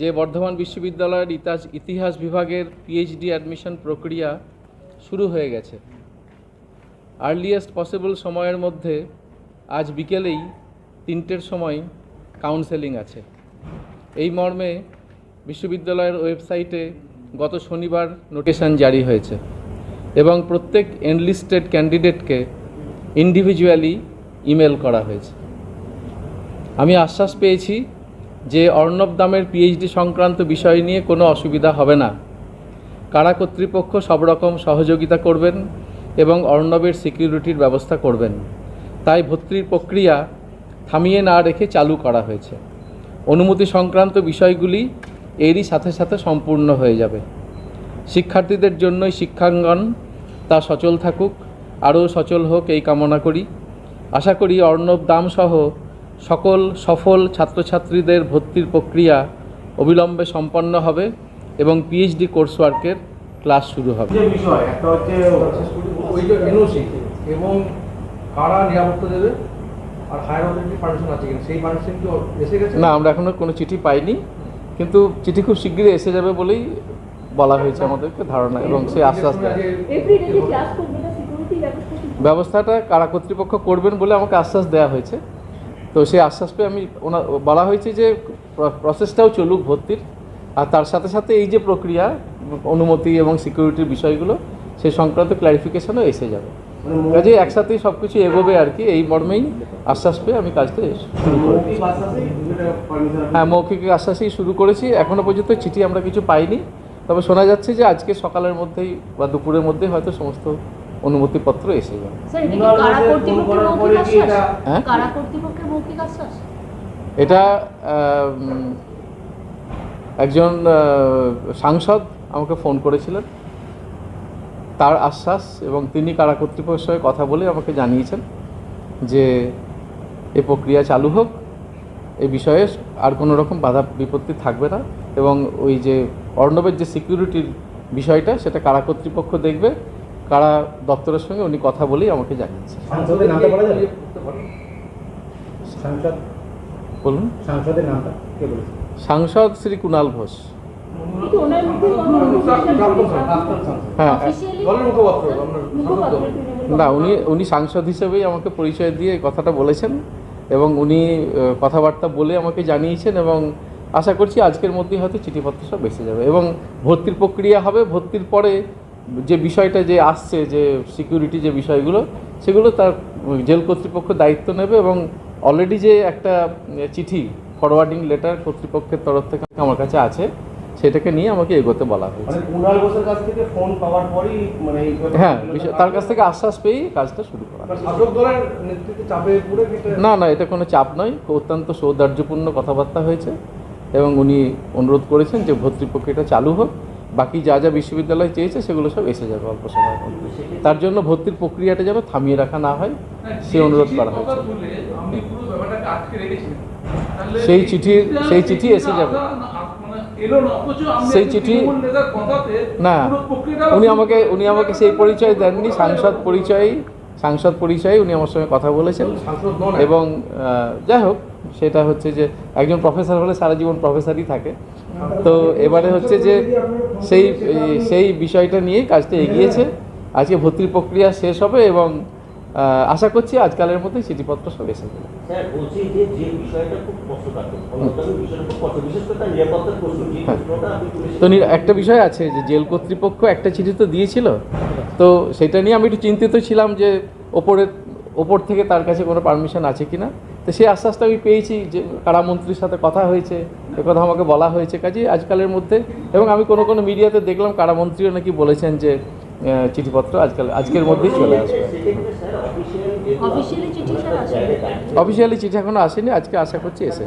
যে বর্ধমান বিশ্ববিদ্যালয়ের ইতিহাস ইতিহাস বিভাগের পিএইচডি অ্যাডমিশন প্রক্রিয়া শুরু হয়ে গেছে। আর্লিয়েস্ট পসিবল সময়ের মধ্যে আজ বিকেলেই তিনটের সময় কাউন্সেলিং আছে। এই মর্মে বিশ্ববিদ্যালয়ের ওয়েবসাইটে গত শনিবার নোটিশন জারি হয়েছে এবং প্রত্যেক এনলিস্টেড ক্যান্ডিডেটকে ইন্ডিভিজুয়ালি ইমেল করা হয়েছে। আমি আশ্বাস পেয়েছি যে অর্ণব দামের পিএইচডি সংক্রান্ত বিষয় নিয়ে কোনো অসুবিধা হবে না। কারা কর্তৃপক্ষ সব রকম সহযোগিতা করবেন এবং অর্ণবের সিকিউরিটির ব্যবস্থা করবেন, তাই ভর্তির প্রক্রিয়া থামিয়ে না রেখে চালু করা হয়েছে। অনুমতি সংক্রান্ত বিষয়গুলি এরই সাথে সাথে সম্পূর্ণ হয়ে যাবে। শিক্ষার্থীদের জন্যই শিক্ষাঙ্গন তা সচল থাকুক, আরও সচল হোক এই কামনা করি। আশা করি অর্ণব দামসহ সকল সফল ছাত্রছাত্রীদের ভর্তির প্রক্রিয়া অবিলম্বে সম্পন্ন হবে এবং পিএইচডি কোর্স ওয়ার্কের ক্লাস শুরু হবে। বিষয় একটা হচ্ছে ওই যে এনওসি এবং কারা নিরাপত্তা দেবে আর হায়ার অথরিটি পারমিশন আছে কিনা সেই পারমিশন কি এসে গেছে? না আমরা এখনও কোনো চিঠি পাইনি কিন্তু চিঠি খুব শীঘ্রই এসে যাবে বলেই বলা হয়েছে আমাদেরকে ধারণা এবং সেই ব্যবস্থা কি ব্যবস্থাটা কারা কর্তৃপক্ষ করবেন বলে আমাকে আশ্বাস দেওয়া হয়েছে। তো সেই আশ্বাস পেয়ে আমি ওনা বলা হয়েছে যে প্রসেসটাও চলুক ভর্তির। আর তার সাথে সাথে এই যে প্রক্রিয়া অনুমতি এবং সিকিউরিটির বিষয়গুলো সেই সংক্রান্ত ক্ল্যারিফিকেশনও এসে যাবে। কাজে একসাথেই সব কিছু এগোবে আর কি এই মর্মেই আশ্বাস পেয়ে আমি কাজটা শুরু করেছি। হ্যাঁ মৌখিক আশ্বাসেই শুরু করেছি। এখনও পর্যন্ত চিঠি আমরা কিছু পাইনি। তবে শোনা যাচ্ছে যে আজকে সকালের মধ্যেই বা দুপুরের মধ্যেই হয়তো সমস্ত অনুমতিপত্র এসে যাবে এটা হ্যাঁ? কারা কর্তৃপক্ষের মৌখিক আশ্বাস? এটা একজন সাংসদ আমাকে ফোন করেছিলেন। তার আশ্বাস এবং তিনি কারা কর্তৃপক্ষের সঙ্গে কথা বলে আমাকে জানিয়েছেন যে এ প্রক্রিয়া চালু হোক। এ বিষয়ে আর কোনো রকম বাধা বিপত্তি থাকবে না এবং ওই যে অর্ণবের যে সিকিউরিটির বিষয়টা সেটা কারা কর্তৃপক্ষ দেখবে। কারা দপ্তরের সঙ্গে উনি কথা বলেই আমাকে জানিয়েছেন। সাংসদের নামটা বলা যাবে? সাংসদ? বলুন। সাংসদের নামটা কে বলেছে? সাংসদ শ্রী কুণাল ঘোষ। হ্যাঁ। না উনি উনি সাংসদ হিসেবেই আমাকে পরিচয় দিয়ে কথাটা বলেছেন এবং উনি কথাবার্তা বলে আমাকে জানিয়েছেন এবং আশা করছি আজকের মধ্যেই হয়তো চিঠিপত্র সব এসে যাবে এবং ভর্তির প্রক্রিয়া হবে। ভর্তির পরে যে বিষয়টা যে আসছে যে সিকিউরিটি যে বিষয়গুলো সেগুলো তার জেল কর্তৃপক্ষ দায়িত্ব নেবে এবং অলরেডি যে একটা চিঠি ফরওয়ার্ডিং লেটার কর্তৃপক্ষের তরফ থেকে আমার কাছে আছে সেটাকে নিয়ে আমাকে এগোতে বলা হয়েছে। মানে মানে হ্যাঁ তার কাছ থেকে আশ্বাস পেয়েই কাজটা শুরু করা মানে না না এটা কোনো চাপ নয় অত্যন্ত সৌদার্যপূর্ণ কথাবার্তা হয়েছে এবং উনি অনুরোধ করেছেন যে ভর্তি এটা চালু হোক। বাকি যা যা বিশ্ববিদ্যালয় চেয়েছে সেগুলো সব এসে যাবে অল্প সময়ের মধ্যে। তার জন্য ভর্তির প্রক্রিয়াটা যেন থামিয়ে রাখা না হয় সে অনুরোধ করা হয়েছে। সেই চিঠির সেই চিঠি এসে যাবে। সেই চিঠি না উনি আমাকে উনি আমাকে সেই পরিচয় দেননি সাংসদ পরিচয় সাংসদ পরিচয়ে উনি আমার সঙ্গে কথা বলেছেন। এবং যাই হোক সেটা হচ্ছে যে একজন প্রফেসর হলে সারা জীবন প্রফেসরই থাকে। তো এবারে হচ্ছে যে সেই সেই বিষয়টা নিয়েই কাজটা এগিয়েছে। আজকে ভর্তির প্রক্রিয়া শেষ হবে এবং আশা করছি আজকালের মধ্যেই চিঠিপত্র সব এসে যাবে। হ্যাঁ। তো একটা বিষয় আছে যে জেল কর্তৃপক্ষ একটা চিঠি তো দিয়েছিল তো সেটা নিয়ে আমি একটু চিন্তিত ছিলাম যে ওপরের ওপর থেকে তার কাছে কোনো পারমিশন আছে কিনা। তো সেই আশ্বাসটা আমি পেয়েছি যে কারামন্ত্রীর সাথে কথা হয়েছে এ কথা আমাকে বলা হয়েছে। কাজে আজকালের মধ্যে এবং আমি কোনো কোনো মিডিয়াতে দেখলাম কারামন্ত্রীও নাকি বলেছেন যে চিঠিপত্র আজকাল আজকের মধ্যেই চলে আসবে। অফিসিয়াল চিঠি এখনও আসেনি আজকে আশা করছি এসে।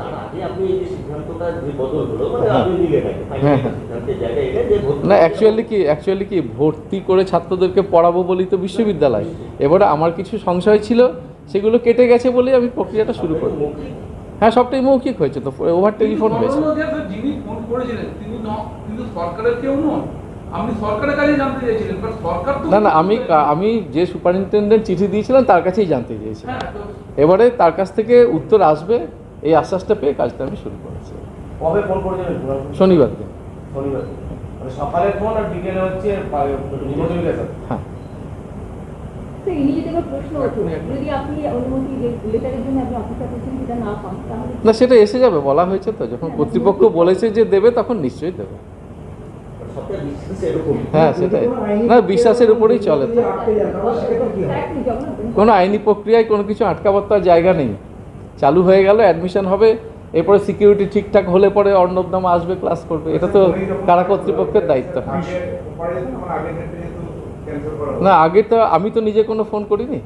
হলো মানে হ্যাঁ, হ্যাঁ। সিদ্ধান্তের জায়গায় এটা যে ভর্তি না অ্যাকচুয়ালি কি অ্যাকচুয়ালি কি ভর্তি করে ছাত্রদেরকে পড়াবো বলি তো বিশ্ববিদ্যালয়। এবারে আমার কিছু সংশয় ছিল সেগুলো কেটে গেছে বলে আমি প্রক্রিয়াটা শুরু করি। হ্যাঁ সবটাই মৌখিক হয়েছে তো ওভার টেলিফোন হয়েছে। যিনি ফোন করেছিলেন তিনি ন- সরকারের কেউ নন। আপনি সরকারের কাছে জানতে চাইছিলেন বাট সরকার তো না না আমি আমি যে সুপারিনটেন্ডেন্ট চিঠি দিয়েছিলাম তার কাছেই জানতে চেয়েছিলাম হ্যাঁ এবারে তার কাছ থেকে উত্তর আসবে এই আশ্বাসটা পেয়ে কাজটা আমি শুরু করেছি? শনিবার দিন শনিবার মানে সকালে ফোন আর বিকেলে হচ্ছে হ্যাঁ তো ইনি যদি আমার প্রশ্ন ওঠে যদি আপনি অনুমতি লেটারের জন্য আপনি অপেক্ষা করছেন সেটা না পান তাহলে না সেটা এসে যাবে বলা হয়েছে তো। যখন কর্তৃপক্ষ বলেছে যে দেবে তখন নিশ্চয়ই দেবে। হ্যাঁ সেটাই। না বিশ্বাসের উপরেই চলে তো। কোনো আইনি প্রক্রিয়ায় কোনো কিছু আটকাবার তো জায়গা নেই। চালু হয়ে গেল অ্যাডমিশন হবে এরপরে সিকিউরিটি ঠিকঠাক হলে পরে অর্ণবনামা আসবে ক্লাস করবে। এটা তো কারা কর্তৃপক্ষের দায়িত্ব। না আগে তো আমি তো নিজে কোনো ফোন করিনি।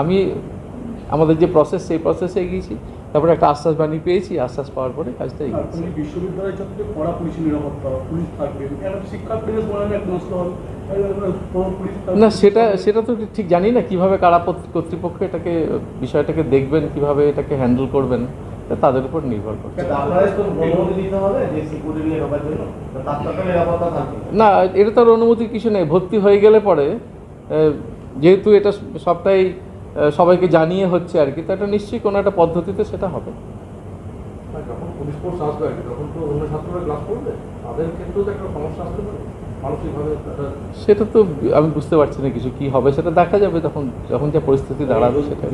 আমি আমাদের যে প্রসেস সেই প্রসেসে এগিয়েছি। তারপরে একটা আশ্বাস বাণী পেয়েছি আশ্বাস পাওয়ার পরে কাজটা এগিয়েছি ছাত্রদের কড়া পুলিশ নিরাপত্তা পুলিশ থাকবে। না সেটা সেটা তো ঠিক জানি না কীভাবে কারা কর্তৃপক্ষ এটাকে বিষয়টাকে দেখবেন কীভাবে এটাকে হ্যান্ডেল করবেন তাদের উপর নির্ভর করছে। অনুমতি তার না এটা তো আর অনুমতির কিছু নেই। ভর্তি হয়ে গেলে পরে যেহেতু এটা সবটাই সবাইকে জানিয়ে হচ্ছে আর কি। তো এটা নিশ্চয়ই কোনো একটা পদ্ধতিতে সেটা হবে। একটা একটা সেটা তো আমি বুঝতে পারছি না কিছু কি হবে সেটা দেখা যাবে তখন যখন যা পরিস্থিতি দাঁড়াবে সেটা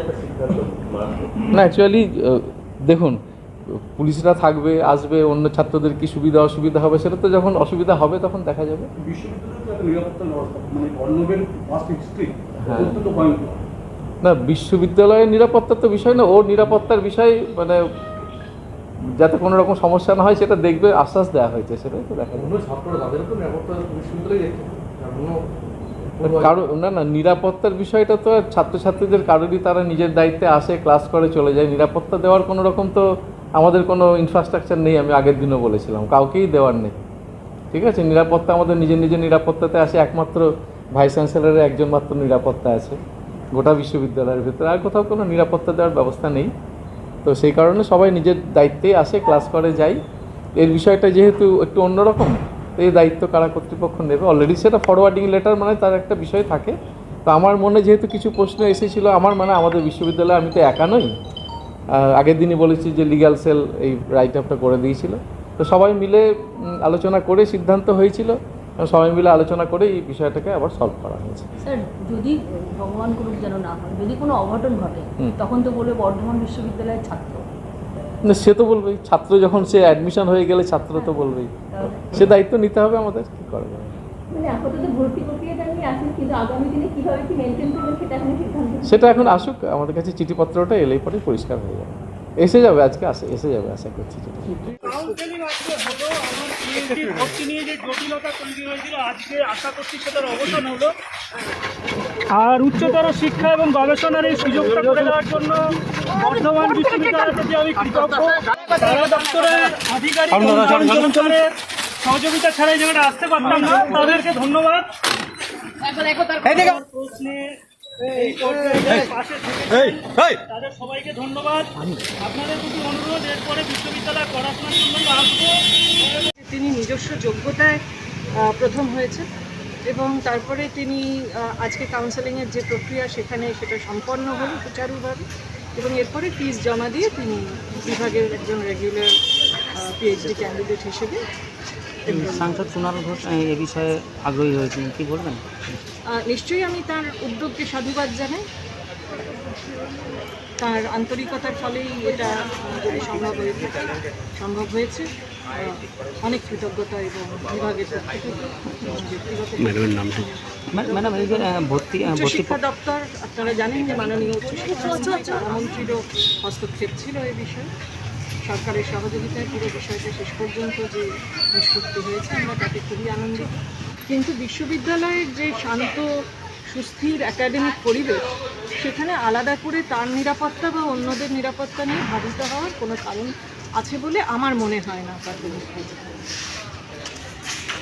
একটা সিদ্ধান্ত মারাত্মক না অ্যাকচুয়ালি দেখুন পুলিশরা থাকবে আসবে অন্য ছাত্রদের কি সুবিধা অসুবিধা হবে সেটা তো যখন অসুবিধা হবে তখন দেখা যাবে। মানে হ্যাঁ। না বিশ্ববিদ্যালয়ের নিরাপত্তার তো বিষয় না ওর নিরাপত্তার বিষয় মানে যাতে কোনো রকম সমস্যা না হয় সেটা দেখবে আশ্বাস দেওয়া হয়েছে সেটাই তো দেখা কারও না না নিরাপত্তার বিষয়টা তো ছাত্রছাত্রীদের কারোরই তারা নিজের দায়িত্বে আসে ক্লাস করে চলে যায় নিরাপত্তা দেওয়ার কোনো রকম তো আমাদের কোনো ইনফ্রাস্ট্রাকচার নেই, আমি আগের দিনও বলেছিলাম, কাউকেই দেওয়ার নেই। ঠিক আছে? নিরাপত্তা আমাদের নিজের নিজের নিরাপত্তাতে আসে, একমাত্র ভাইস চ্যান্সেলরের একজন মাত্র নিরাপত্তা আছে, গোটা বিশ্ববিদ্যালয়ের ভিতরে। আর কোথাও কোনো নিরাপত্তা দেওয়ার ব্যবস্থা নেই। তো সেই কারণে সবাই নিজের দায়িত্বেই আসে ক্লাস করে যায় এর বিষয়টা যেহেতু একটু অন্যরকম, তো এই দায়িত্ব কারা কর্তৃপক্ষ নেবে? অলরেডি সেটা ফরওয়ার্ডিং লেটার মানে তার একটা বিষয় থাকে। তো আমার মনে যেহেতু কিছু প্রশ্ন এসেছিল, আমার মানে আমাদের বিশ্ববিদ্যালয়ে আমি তো একা নই। আগের দিনই বলেছি যে লিগ্যাল সেল এই রাইট আপটা করে দিয়েছিল। তো সবাই মিলে আলোচনা করে সিদ্ধান্ত হয়েছিল। সবাই মিলে আলোচনা করে এই বিষয়টাকে আবার সলভ করা হয়েছে। স্যার যদি ভগবান করুক যেন না হয় যদি কোনো অঘটন ঘটে তখন তো বলবে বর্ধমান বিশ্ববিদ্যালয়ের ছাত্র। না সে তো বলবেই। ছাত্র যখন সে অ্যাডমিশন হয়ে গেলে ছাত্র তো বলবেই। সে দায়িত্ব নিতে হবে আমাদের কি করা মানে আপাতত ভর্তি প্রক্রিয়াটা নিয়ে আছেন কিন্তু আগামী দিনে কীভাবে কি মেনটেন করবেন সেটা এখন আসুক আমাদের কাছে চিঠিপত্রটা এলেই পরে পরিষ্কার হয়ে যাবে। এসে যাবে আজকে আসে এসে যাবে আশা করছি চিঠি কাউন্সেলিং আজকে হলো আমার পিএইচডি ভর্তি নিয়ে যে জটিলতা তৈরি হয়েছিল আজকে আশা করছি সেটার অবসান হলো। আর উচ্চতর শিক্ষা এবং গবেষণার এই সুযোগটা করে দেওয়ার জন্য বর্ধমান বিশ্ববিদ্যালয়ের প্রতি আমি কৃতজ্ঞ। তারা দপ্তরের আধিকারিক সহযোগিতা ছাড়া এই জায়গাটা আসতে পারতাম না তাদেরকে ধন্যবাদ। প্রশ্নে তাদের সবাইকে ধন্যবাদ। আপনাদের প্রতি অনুরোধ এরপরে বিশ্ববিদ্যালয়ে পড়াশোনার জন্য আসব। তিনি নিজস্ব যোগ্যতায় প্রথম হয়েছে এবং তারপরে তিনি আজকে কাউন্সেলিংয়ের যে প্রক্রিয়া সেখানে সেটা সম্পন্ন হলো সুচারুভাবে এবং এরপরে ফিস জমা দিয়ে তিনি বিভাগের একজন রেগুলার পিএইচডি ক্যান্ডিডেট হিসেবে সাংসদ কুণাল ঘোষ এ বিষয়ে আগ্রহী হয়েছেন। কি বলবেন? নিশ্চয়ই আমি তার উদ্যোগকে সাধুবাদ জানাই। তার আন্তরিকতার ফলেই এটা সম্ভব হয়েছে সম্ভব হয়েছে। অনেক কৃতজ্ঞতা এবং বিভাগের ম্যাডাম এই যে ভর্তি উচ্চশিক্ষা দপ্তর আপনারা জানেন যে মাননীয় উচ্চশিক্ষা মন্ত্রীরও হস্তক্ষেপ ছিল এই বিষয়ে। সরকারের সহযোগিতায় পুরো বিষয়টা শেষ পর্যন্ত যে নিষ্পত্তি হয়েছে, আমরা তাতে খুবই আনন্দিত। কিন্তু বিশ্ববিদ্যালয়ের যে শান্ত, সুস্থির একাডেমিক পরিবেশ, সেখানে আলাদা করে তার নিরাপত্তা বা অন্যদের নিরাপত্তা নিয়ে ভাবিত হওয়ার কোনো কারণ আছে বলে আমার মনে হয় না, তার